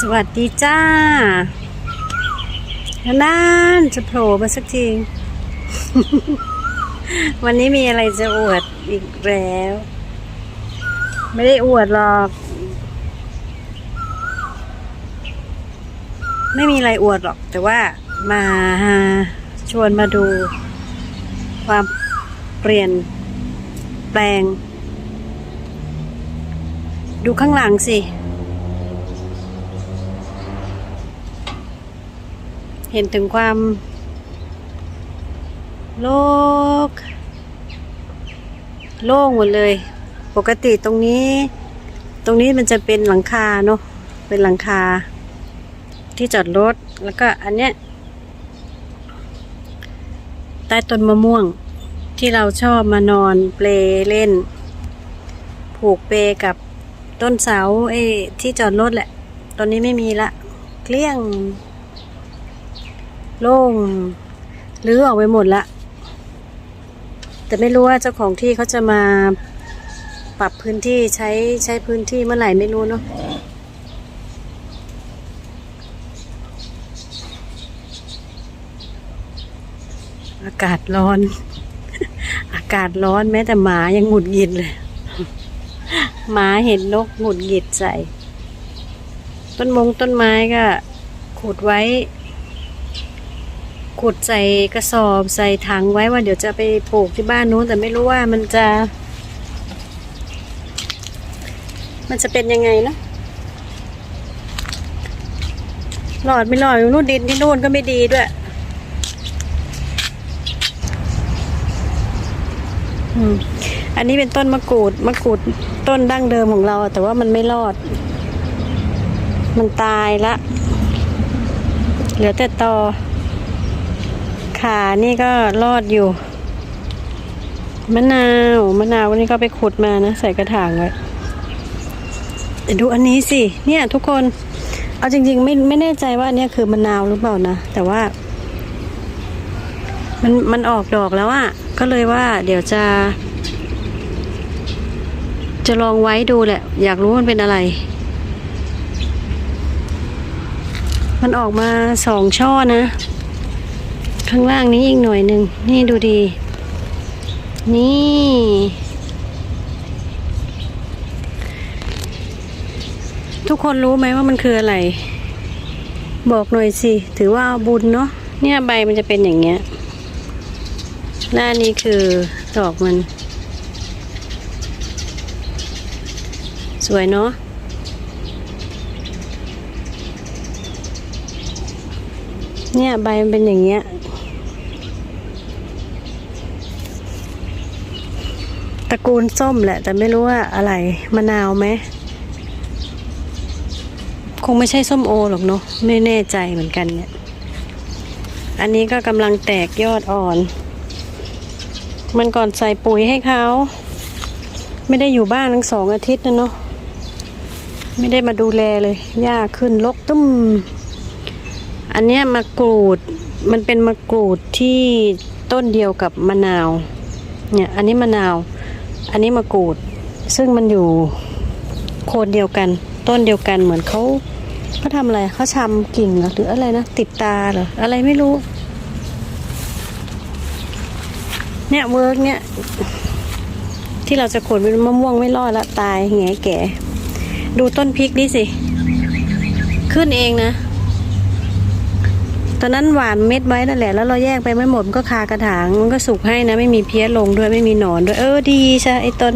สวัสดีจ้านานจะโผล่มาสักที วันนี้มีอะไรจะอวดอีกแล้ว ไม่ได้อวดหรอก ไม่มีอะไรอวดหรอก แต่ว่ามาชวนมาดู ความเปลี่ยนแปลง ดูข้างหลังสิ เห็นถึงความ โลก โล่งหมดเลย ปกติตรงนี้ ตรงนี้มันจะเป็นหลังคาเนาะเป็นหลังคา ที่จอดรถแล้วก็อันเนี้ยใต้ต้นมะม่วงที่เราชอบมานอนเปลเล่น ผูกเปกับต้นเสาไอ้ที่จอดรถแหละ ตอนนี้ไม่มีละ เกลี้ยง โล่งรื้อออกไปหมดละแต่ไม่รู้ว่าเจ้าของที่เขาจะมาปรับพื้นที่ใช้ใช้พื้นที่เมื่อไหร่ไม่รู้เนาะอากาศร้อน อากาศร้อนแม้แต่หมายังหงุดหงิดเลย หมาเห็นนกหงุดหงิดใส่ ต้นมงต้นไม้ก็ขุดไว้ ขุดใส่กระสอบใส่ถังไว้ว่าเดี๋ยวจะไปปลูกที่บ้านนู้นแต่ไม่รู้ว่ามันจะ มันจะเป็นยังไงนะหลอดไม่หลอดนู่นดินที่นู่นก็ไม่ดีด้วยอันนี้เป็นต้นมะกรูดมะกรูดต้นดั้งเดิมของเรา แต่ว่ามันไม่รอด มันตายละ เหลือแต่ตอ ขานี่ก็รอดอยู่ มะนาวมะนาววันนี้ก็ไปขุดมานะ ใส่กระถางไว้ดูอันนี้สิ เนี่ยทุกคน เอาจริง ๆ ไม่ไม่แน่ใจว่าอันเนี้ยคือมะนาวหรือเปล่านะ แต่ว่า มันมันออกดอกแล้วอะก็เลยว่า เดี๋ยวจะ จะลองไว้ดูแหละ อยากรู้มันเป็นอะไร มันออกมาสองช่อนะ ข้างล่างนี้อีกหน่อยหนึ่งนี่ดูดี นี่ ทุกคนรู้ไหมว่ามันคืออะไร บอกหน่อยสิ ถือว่าบุญเนาะเนี่ยใบมันจะเป็นอย่างเงี้ยหน้านี้คือดอกมัน สวยเนาะเนี่ยใบมันเป็นอย่างเงี้ย ตระกูลส้มแหละ แต่ไม่รู้ว่าอะไรมะนาวไหมคงไม่ใช่ส้มโอหรอกเนาะไม่แน่ใจเหมือนกันเนี่ย อันนี้ก็กำลังแตกยอดอ่อน มันก่อนใส่ปุ๋ยให้เขา ไม่ได้อยู่บ้านทั้งสองอาทิตย์นะเนาะไม่ได้มาดูแลเลยหญ้าขึ้นลกตุ้มอันเนี้ยมะกรูดมันเป็นมะกรูดที่ต้นเดียวกับมะนาว เนี่ย อันนี้มะนาว อันนี้มะกรูด ซึ่งมันอยู่โคนเดียวกัน ต้นเดียวกันเหมือนเขาเขาทำอะไรเขาชำกิ่งเหรอหรืออะไรนะติดตาเหรออะไรไม่รู้ เนี่ยเวิร์กเนี่ย ที่เราจะขนเป็นมะม่วงไม่รอดละตายแงแก่ ดูต้นพริกนี่สิ ขึ้นเองนะ ตอนนั้นหวานเม็ดไว้นั่นแหละแล้วเราแยกไปไม่หมดมันก็คากระถางมันก็สุกให้นะ ไม่มีเพี้ยลงด้วยไม่มีหนอนด้วย เออดีใช่ไอ้ต้น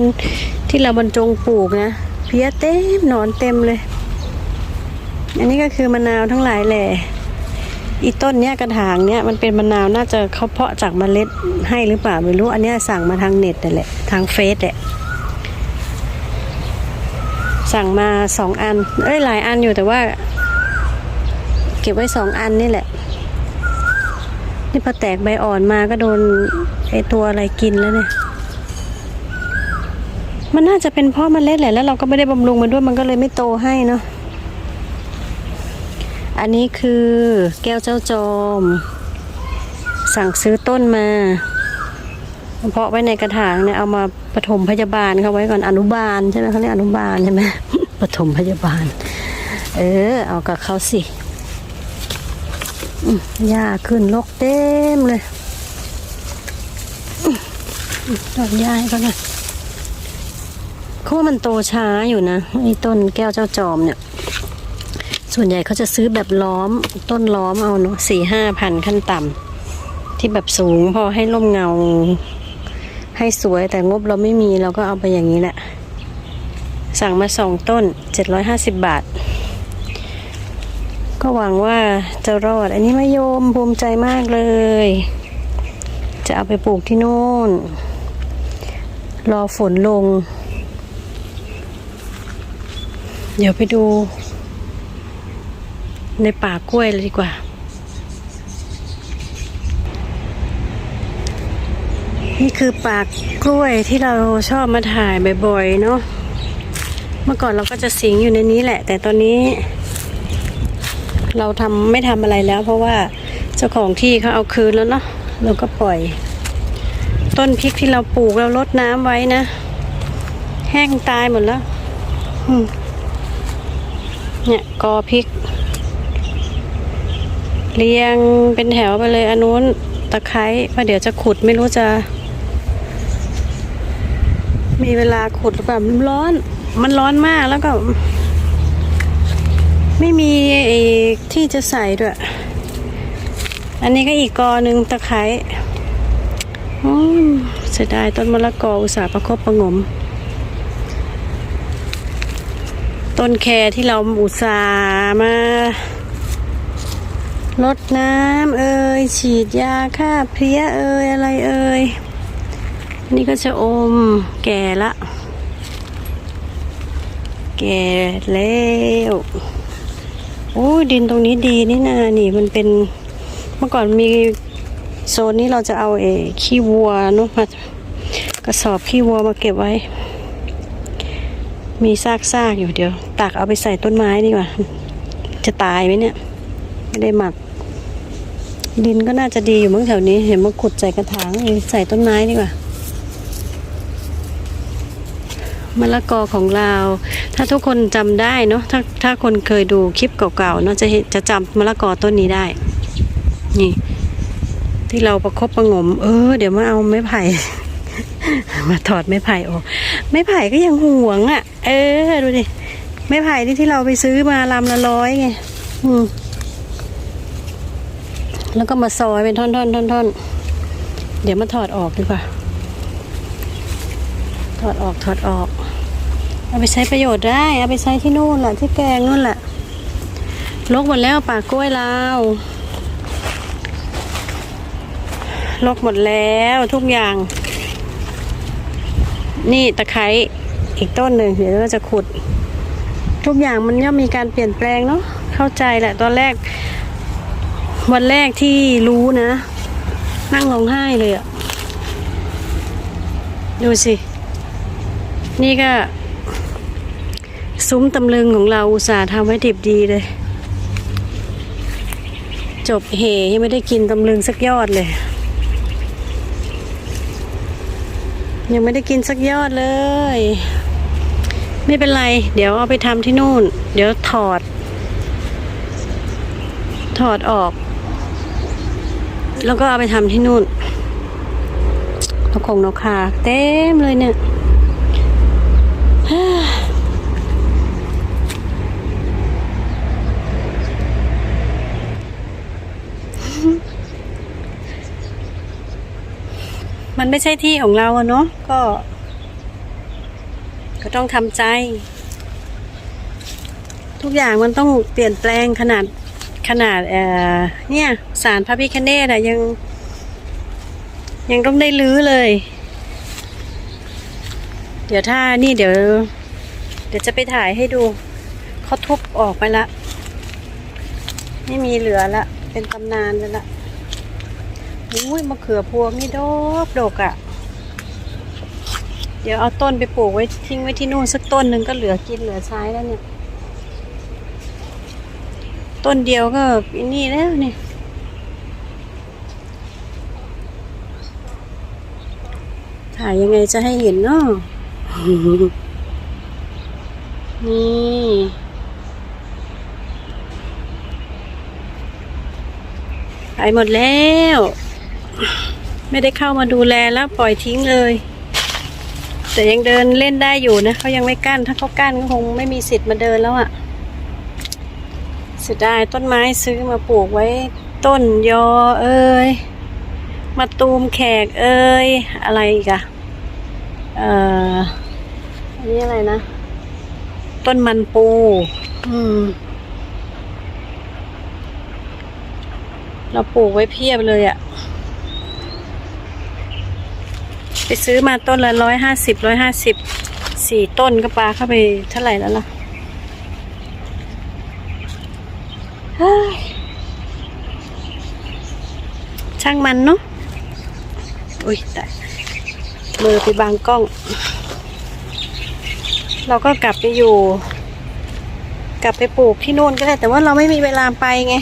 ที่เราบรรจงปลูกนะเพี้ยเต็มหนอนเต็มเลย อันนี้ก็คือมะนาวทั้งหลายแหละอีต้นเนี้ยกระถางเนี้ยมันเป็นมะนาวน่าจะเขาเพาะจากเมล็ดให้หรือเปล่าไม่รู้อันเนี้ยสั่งมาทางเน็ตนั่นแหละทางเฟซแหละสั่งมาสองอันเอ้ยหลายอันอยู่แต่ว่า เก็บไว้สองอันนี่แหละ นี่พอแตกใบอ่อนมาก็โดนไอตัวอะไรกินแล้วเนี่ย มันน่าจะเป็นเพ่อเมล็ดแหละแล้วเราก็ไม่ได้บำรุงมันด้วยมันก็เลยไม่โตให้เนาะ อันนี้คือแก้วเจ้าจอม สั่งซื้อต้นมา เพาะไว้ในกระถางเนี่ยเอามาปฐมพยาบาลเขาไว้ก่อนอนุบาลใช่ไหมเขาเรียกอนุบาลใช่ไหมปฐมพยาบาล เออ เอากับเขาสิ หญ้าขึ้นลกเต็มเลยอืมดอกหญ้าให้เขาหน่อยเขาว่ามันโตช้าอยู่นะไอ้ต้นแก้วเจ้าจอมเนี่ย ส่วนใหญ่เขาจะซื้อแบบล้อมต้นล้อมเอาเนาะสี่ห้าพันขั้นต่ำที่แบบสูงพอให้ร่มเงา ให้สวยแต่งบเราไม่มีเราก็เอาไปอย่างนี้แหละ สั่งมาสองต้นเจ็ดร้อยห้าสิบบาท ก็หวังว่าจะรอด อันนี้มะยมภูมิใจมากเลย จะเอาไปปลูกที่โน่น รอฝนลง เดี๋ยวไปดู ในป่ากล้วยเลยดีกว่า นี่คือป่ากล้วยที่เราชอบมาถ่ายบ่อยๆเนาะ เมื่อก่อนเราก็จะสิงอยู่ในนี้แหละ แต่ตอนนี้ เราทำไม่ทำอะไรแล้ว เพราะว่าเจ้าของที่เขาเอาคืนแล้วเนาะเราก็ปล่อย ต้นพริกที่เราปลูกเราลดน้ำไว้นะ แห้งตายหมดแล้วเนี่ยกอพริก เรียงเป็นแถวไปเลยอันนู้นตะไคร้ว่าเดี๋ยวจะขุดไม่รู้จะ มีเวลาขุดหรือเปล่ามันร้อน มันร้อนมากแล้วก็ ไม่มีไอ้ที่จะใส่ด้วย อันนี้ก็อีกกอหนึ่งตะไคร้อืมเสียดายต้นมะละกออุตสาห์ประคบประงม ต้นแครที่เราอุตส่าห์มาลดน้ำเอ่ยฉีดยาฆ่าเพลี้ยเอ่ยอะไรเอ่ยอันนี่ก็จะอมแก่ละ แก่แล้ว อ้ดินตรงนี้ดีนี่นานี่มันเป็นเมื่อก่อนมีโซนนี้เราจะเอาเอขี้วัวเนอะมากระสอบขี้วัวมาเก็บไว้ มีซากซากอยู่เดี๋ยว ตักเอาไปใส่ต้นไม้ดีกว่า จะตายไหมเนี่ย ไม่ได้หมัก ดินก็น่าจะดีอยู่มั้งแถวนี้ เห็นมาขุดใส่กระถางใส่ต้นไม้ดีกว่า มะละกอของเรา ถ้าทุกคนจำได้เนาะถ้าถ้าคนเคยดูคลิปเก่าๆเนาะจะจะจำมะละกอต้นนี้ได้ นี่ ที่เราประคบประงม เออ เดี๋ยวมาเอาไม้ไผ่ มาถอดไม้ไผ่ออกไม้ไผ่ก็ยังห่วงอะ่ะ เออ ดูดิไม้ไผ่ที่ที่เราไปซื้อมาลำละร้อยไงอืมแล้วก็มาซอยเป็นท่อนๆท่อนๆเดี๋ยวมาถอดออกดีกว่า ถอดออกถอดออก เอาไปใช้ประโยชน์ได้ เอาไปใช้ที่นู่นแหละที่แกงนู่นแหละลกหมดแล้วป่ากล้วยเราลกหมดแล้วทุกอย่าง นี่ตะไคร้อีกต้นหนึ่งเดี๋ยวเราจะขุด ทุกอย่างมันย่อมมีการเปลี่ยนแปลงเนาะเข้าใจแหละตอนแรก วันแรกที่รู้นะ นั่งร้องไห้เลยอะดูสิ นี่ก็ ซุ้มตำลึงของเราอุตส่าห์ทำไว้ดิบดีเลย จบเหยังไม่ได้กินตำลึงสักยอดเลย ยังไม่ได้กินสักยอดเลย ไม่เป็นไร เดี๋ยวเอาไปทำที่นู่น เดี๋ยวถอด ถอดออก แล้วก็เอาไปทำที่นู่นนกคงนกคาเต็มเลยเนี่ย มันไม่ใช่ที่ของเราอะเนาะก็ ก็ต้องทำใจ ทุกอย่างมันต้องเปลี่ยนแปลงขนาดขนาดเอ่อเนี่ยสารพระพิคเนตอะยัง ยังต้องได้ลื้อเลย เดี๋ยวถ้านี่เดี๋ยว เดี๋ยวจะไปถ่ายให้ดูเขาทุบออกไปละ ไม่มีเหลือละ เป็นตำนานไปละ อุ้ยมะเขือพวงนี่ดกดกอะ่ะ เดี๋ยวเอาต้นไปปลูกไว้ทิ้งไว้ที่นู่นสักต้นหนึ่งก็เหลือกินเหลือใช้แล้วเนี่ย ต้นเดียวก็นี่แล้วเนี่ยถ่ายยังไงจะให้เห็นเนาะนี่ไปหมดแล้ว ไม่ได้เข้ามาดูแลแล้วปล่อยทิ้งเลย แต่ยังเดินเล่นได้อยู่นะเขายังไม่กั้น ถ้าเขากั้นก็คงไม่มีสิทธิ์มาเดินแล้วอะ่ะเสียดายต้นไม้ซื้อมาปลูกไว้ต้นยอเอ้ยมาตูมแขกเอ้ยอะไรอีกอะเอ่ออันนี้อะไรนะ ต้นมันปู อืม เราปลูกไว้เพียบเลยอะ ไปซื้อมาต้นละร้อยห้าสิบร้อยห้าสิบสี่ต้นก็ปลาเข้าไปเท่าไหร่แล้วล่ะช่างมันเนาะอุ้ยแต่มือไปบางกล้อง เราก็กลับไปอยู่ กลับไปปลูกที่นู่นก็ได้ แต่ว่าเราไม่มีเวลาไปไง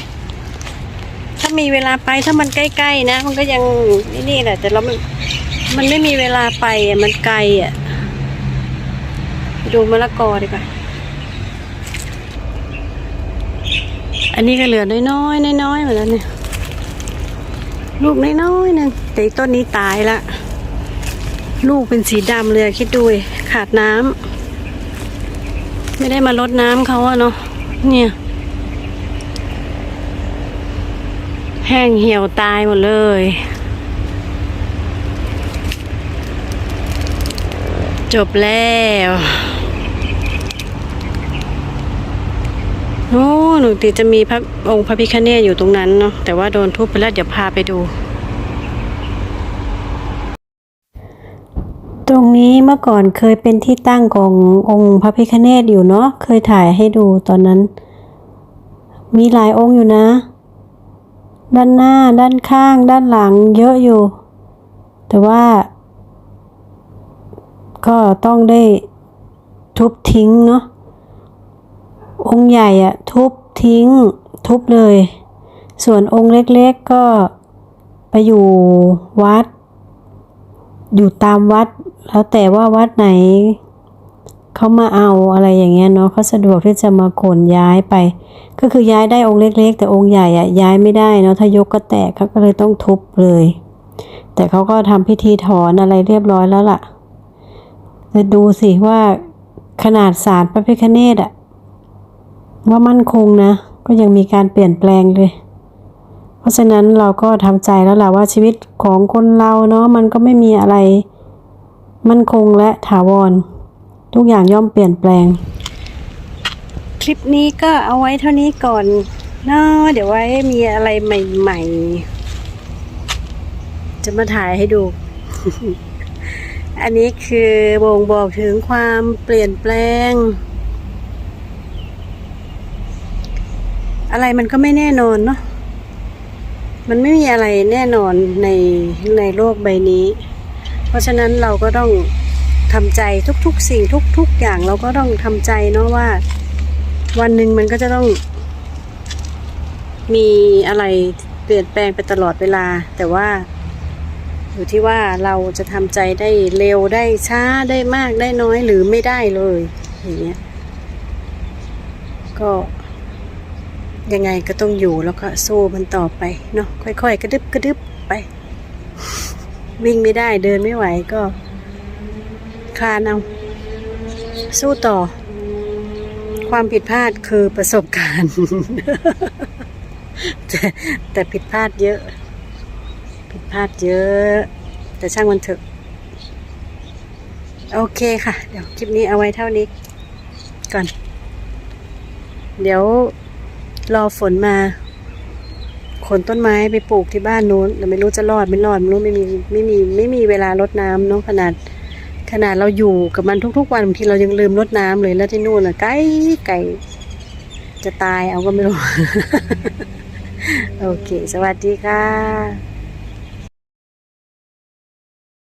ถ้ามีเวลาไปถ้ามันใกล้ๆนะ มันก็ยังนี่นี่แหละแต่เรา มันไม่มีเวลาไปอะ มันไกลอะ ดูมะละกอดีกว่า อันนี้ก็เหลือน้อยๆน้อยๆหมดแล้วเนี่ย ลูกน้อยๆหนึงแต่ต้นนี้ตายละ ลูกเป็นสีดำเลยคิดดูขาดน้ำ ไม่ได้มาลดน้ำเขาอะเนาะ เนี่ย แห้งเหี่ยวตายหมดเลย จบแล้วโอ้หนูติจะมีพระองค์พระพิคเนตอยู่ตรงนั้นเนาะแต่ว่าโดนทุบไปแล้วเดี๋ยวพาไปดู ตรงนี้เมื่อก่อนเคยเป็นที่ตั้งขององค์พระพิคเนตอยู่เนาะเคยถ่ายให้ดูตอนนั้น มีหลายองค์อยู่นะ ด้านหน้าด้านข้าง ด้านหลังเยอะอยู่ แต่ว่า ก็ต้องได้ทุบทิ้งเนาะองค์ใหญ่อะทุบทิ้งทุบเลย ส่วนองค์เล็กๆก็ไปอยู่วัด อยู่ตามวัด แล้วแต่ว่าวัดไหนเขามาเอาอะไรอย่างเงี้ยเนาะเขาสะดวกที่จะมาขนย้ายไป ก็คือย้ายได้องค์เล็ก ๆ แต่องค์ใหญ่อะย้ายไม่ได้เนาะถ้ายกก็แตกเขาก็เลยต้องทุบเลย แต่เขาก็ทำพิธีถอนอะไรเรียบร้อยแล้วล่ะ จะดูสิว่าขนาดสารพระพิฆเนศอะว่ามั่นคงนะ ก็ยังมีการเปลี่ยนแปลงเลย เพราะฉะนั้นเราก็ทำใจแล้วล่ะว่าชีวิตของคนเราเนาะมันก็ไม่มีอะไร มั่นคงและถาวร ทุกอย่างย่อมเปลี่ยนแปลง คลิปนี้ก็เอาไว้เท่านี้ก่อนเนาะเดี๋ยวไว้มีอะไรใหม่ ๆ จะมาถ่ายให้ดู อันนี้คือบ่งบอกถึงความเปลี่ยนแปลง อะไรมันก็ไม่แน่นอนเนาะมันไม่มีอะไรแน่นอนในในโลกใบนี้ เพราะฉะนั้นเราก็ต้องทำใจทุกๆ สิ่งทุก ๆ อย่างเราก็ต้องทำใจเนาะว่า วันหนึ่งมันก็จะต้อง มีอะไรเปลี่ยนแปลงไปตลอดเวลา แต่ว่า อยู่ที่ว่าเราจะทำใจได้เร็วได้ช้าได้มากได้น้อยหรือไม่ได้เลย อย่างเงี้ยก็ยังไงก็ต้องอยู่แล้วก็สู้มันต่อไปเนาะค่อยๆ กระดึบกระดึบไป วิ่งไม่ได้เดินไม่ไหวก็ คลานเอา สู้ต่อ ความผิดพลาดคือประสบการณ์ แต่แต่ผิดพลาดเยอะ ผิดพลาดเยอะ แต่ช่างมันเถอะ โอเคค่ะ เดี๋ยวคลิปนี้เอาไว้เท่านี้ ก่อน เดี๋ยวรอฝนมา ขนต้นไม้ไปปลูกที่บ้านนู้นแต่ไม่รู้จะรอดไม่รอดไม่รู้ไม่มีไม่มีไม่มีเวลารดน้ำเนาะขนาด ขนาดเราอยู่กับมันทุกๆวันบางทีเรายังลืมรดน้ำเลยแล้วที่นู่นอะไก่ไก่จะตายเอาก็ไม่รู้ โอเค สวัสดีค่ะ